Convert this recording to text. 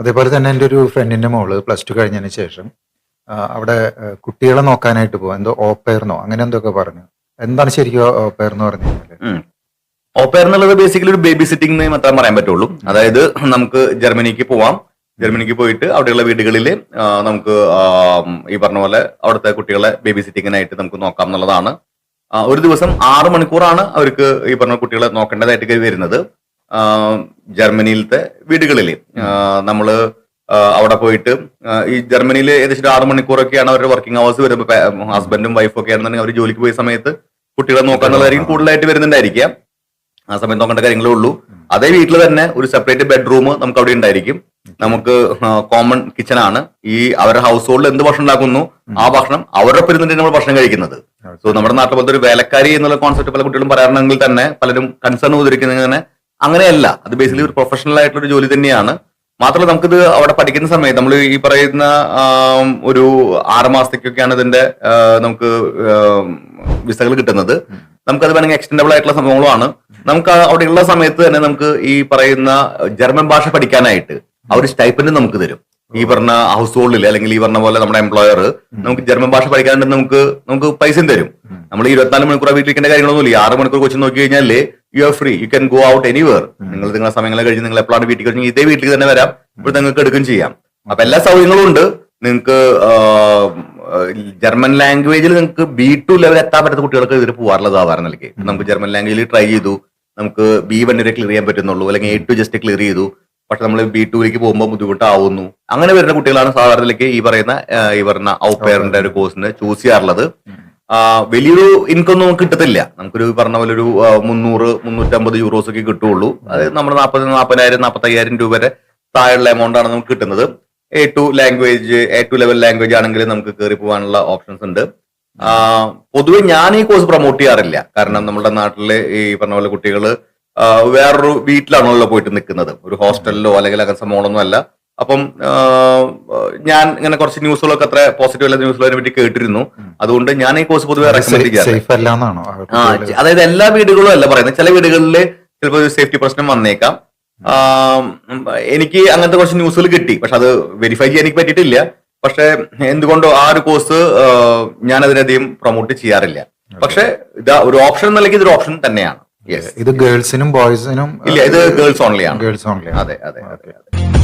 അതേപോലെ തന്നെ എന്റെ ഒരു ഫ്രണ്ടിന്റെ മോൾ പ്ലസ് ടു കഴിഞ്ഞതിന് ശേഷം അവിടെ കുട്ടികളെ നോക്കാനായിട്ട് പോകും എന്തോ ഓപ്പയർന്നോ അങ്ങനെ എന്തൊക്കെ പറഞ്ഞു. എന്താണ് ശരിക്കും ഓപ്പയർ എന്ന് പറഞ്ഞു ഓപ്പയർ എന്നുള്ളത് ബേസിക്കലി ഒരു ബേബി സിറ്റിംഗ് മാത്രമേ പറയാൻ പറ്റുള്ളൂ. അതായത് നമുക്ക് ജർമ്മനിക്ക് പോവാം. ജർമ്മനിക്ക് പോയിട്ട് അവിടെയുള്ള വീടുകളിൽ നമുക്ക് ഈ പറഞ്ഞ പോലെ അവിടുത്തെ കുട്ടികളെ ബേബി സിറ്റിങ്ങിനായിട്ട് നമുക്ക് നോക്കാം എന്നുള്ളതാണ്. ഒരു ദിവസം ആറ് മണിക്കൂറാണ് അവർക്ക് ഈ പറഞ്ഞ കുട്ടികളെ നോക്കേണ്ടതായിട്ട് വരുന്നത്. ജർമ്മനിയിലത്തെ വീടുകളിൽ നമ്മൾ അവിടെ പോയിട്ട് ഈ ജർമ്മനിയിൽ ഏകദേശം ഒരു ആറ് മണിക്കൂറൊക്കെയാണ് അവരുടെ വർക്കിംഗ് അവേഴ്സ് വരുമ്പോൾ ഹസ്ബൻഡും വൈഫും ഒക്കെ ആണെന്നുണ്ടെങ്കിൽ അവർ ജോലിക്ക് പോയ സമയത്ത് കുട്ടികളെ നോക്കാന്നുള്ളതായിരിക്കും കൂടുതലായിട്ട് വരുന്നുണ്ടായിരിക്കാം ആ സമയത്ത് നോക്കേണ്ട കാര്യങ്ങളേ ഉള്ളൂ. അതേ വീട്ടിൽ തന്നെ ഒരു സെപ്പറേറ്റ് ബെഡ്റൂം നമുക്ക് അവിടെ ഉണ്ടായിരിക്കും. നമുക്ക് കോമൺ കിച്ചൺ ആണ്. ഈ അവരുടെ ഹൗസ് ഹോൾഡിൽ എന്ത് ഭക്ഷണം ഉണ്ടാക്കുന്നു? ആ ഭക്ഷണം അവരുടെ ഒപ്പം ഇരുന്നിട്ട് നമ്മൾ ഭക്ഷണം കഴിക്കുന്നത്. സോ നമ്മുടെ നാട്ടിൽ പോലത്തെ ഒരു വേലക്കാരി എന്നുള്ള കോൺസെപ്റ്റ് പല കുട്ടികളും പറയാറുണ്ടെങ്കിൽ തന്നെ പലരും കൺസേൺ ഉദ്ധരിക്കുന്നത് അങ്ങനെയല്ല. അത് ബേസിക്കലി ഒരു പ്രൊഫഷണൽ ആയിട്ടുള്ള ഒരു ജോലി തന്നെയാണ്. മാത്രമല്ല നമുക്കിത് അവിടെ പഠിക്കുന്ന സമയത്ത് നമ്മൾ ഈ പറയുന്ന ഒരു ആറ് മാസത്തേക്കൊക്കെയാണ് ഇതിന്റെ നമുക്ക് വിസകൾ കിട്ടുന്നത്. നമുക്കത് വേണമെങ്കിൽ എക്സ്റ്റൻഡബിൾ ആയിട്ടുള്ള സംഭവങ്ങളുമാണ്. നമുക്ക് അവിടെയുള്ള സമയത്ത് തന്നെ നമുക്ക് ഈ പറയുന്ന ജർമ്മൻ ഭാഷ പഠിക്കാനായിട്ട് ആ ഒരു സ്റ്റൈപ്പൻഡ് നമുക്ക് തരും. ഈ പറഞ്ഞ ഹൗസ് ഹോൾഡിൽ അല്ലെങ്കിൽ ഈ പറഞ്ഞ പോലെ നമ്മുടെ എംപ്ലോയർ നമുക്ക് ജർമ്മൻ ഭാഷ പഠിക്കാനായിട്ട് നമുക്ക് നമുക്ക് പൈസയും തരും. നമ്മൾ ഇരുപത്തിനാല് മണിക്കൂർ വീട്ടിലിരിക്കേണ്ട കാര്യങ്ങളൊന്നുമില്ല. ആറ് മണിക്കൂർ കൊച്ചു നോക്കി കഴിഞ്ഞാൽ you are free you can go out anywhere നിങ്ങൾ നിങ്ങളുടെ സമയങ്ങളെ കഴിഞ്ഞ് നിങ്ങൾ എപ്പോഴാണ് വീട്ടിൽ കഴിഞ്ഞ് ഇതേ വീട്ടിൽ തന്നെ വരാം. ഇപ്പോൾ നിങ്ങൾക്ക് എടുക്കുകയും ചെയ്യാം. അപ്പൊ എല്ലാ സൗകര്യങ്ങളും ഉണ്ട് നിങ്ങൾക്ക് ജർമ്മൻ ലാംഗ്വേജിൽ നിങ്ങൾക്ക് ബി ടു ലെവൽ എത്താൻ പറ്റാത്ത കുട്ടികൾക്ക് ഇതിൽ പോകാറുള്ളത് സാധാരണ നിലയ്ക്ക് നമുക്ക് ജർമ്മൻ ലാംഗ്വേജിൽ ട്രൈ ചെയ്തു. നമുക്ക് ബി വൺ വരെ ക്ലിയർ ചെയ്യാൻ പറ്റുന്നുള്ളൂ. അല്ലെങ്കിൽ എ ടു ജസ്റ്റ് ക്ലിയർ ചെയ്തു. പക്ഷെ നമ്മൾ ബി ടുവിലേക്ക് പോകുമ്പോൾ ബുദ്ധിമുട്ടാവുന്നു. അങ്ങനെ വരുന്ന കുട്ടികളാണ് സാധാരണയിലേക്ക് ഈ പറയുന്ന ഈ പറഞ്ഞ ഔപ്പയറിന്റെ ഒരു കോഴ്സിന് ചൂസ് ചെയ്യാറുള്ളത്. വലിയൊരു ഇൻകം നമുക്ക് കിട്ടത്തില്ല. നമുക്കൊരു പറഞ്ഞ പോലെ ഒരു മുന്നൂറ് മുന്നൂറ്റമ്പത് യൂറോസ് ഒക്കെ കിട്ടുള്ളൂ അത് നമ്മൾ നാൽപ്പത് നാൽപ്പതിനായിരം നാൽപ്പത്തയ്യായിരം രൂപ വരെ താഴെയുള്ള എമൗണ്ട് ആണ് നമുക്ക് കിട്ടുന്നത്. A two language A two level language ആണെങ്കിൽ നമുക്ക് കയറി പോകാനുള്ള ഓപ്ഷൻസ് ഉണ്ട്. പൊതുവെ ഞാൻ ഈ കോഴ്സ് പ്രൊമോട്ട് ചെയ്യാറില്ല. കാരണം നമ്മുടെ നാട്ടിലെ ഈ പറഞ്ഞ പോലെ കുട്ടികൾ വേറൊരു വീട്ടിലാണല്ലോ പോയിട്ട് നിൽക്കുന്നത്. ഒരു ഹോസ്റ്റലിലോ അല്ലെങ്കിൽ അങ്ങനെ സംഭവങ്ങളൊന്നും അല്ല. അപ്പം ഞാൻ ഇങ്ങനെ കുറച്ച് ന്യൂസുകളൊക്കെ അത്ര പോസിറ്റീവ് അല്ല ന്യൂസുകളെ പറ്റി കേട്ടിരുന്നു. അതുകൊണ്ട് ഞാൻ ഈ കോഴ്സ് പൊതുവെ റെക്കമെൻഡ് ചെയ്യാറ് അതായത് എല്ലാ വീടുകളും അല്ല പറയുന്നത്. ചില വീടുകളിൽ ചിലപ്പോൾ ഒരു സേഫ്റ്റി പ്രശ്നം വന്നേക്കാം. എനിക്ക് അങ്ങനത്തെ കുറച്ച് ന്യൂസുകൾ കിട്ടി. പക്ഷെ അത് വെരിഫൈ ചെയ്യാൻ എനിക്ക് പറ്റിയിട്ടില്ല. പക്ഷെ എന്തുകൊണ്ടോ ആ ഒരു കോഴ്സ് ഞാൻ അതിനധികം പ്രൊമോട്ട് ചെയ്യാറില്ല. പക്ഷെ ഇത് ഒരു ഓപ്ഷൻ എന്നല്ലെങ്കിൽ ഇതൊരു ഓപ്ഷൻ തന്നെയാണ്. ഇത് ഗേൾസിനും ബോയ്സിനും ഇല്ല ഇത് ഗേൾസ് ഓൺലി ആണ്. ഗേൾസ് ഓൺലി അതെ അതെ അതെ അതെ.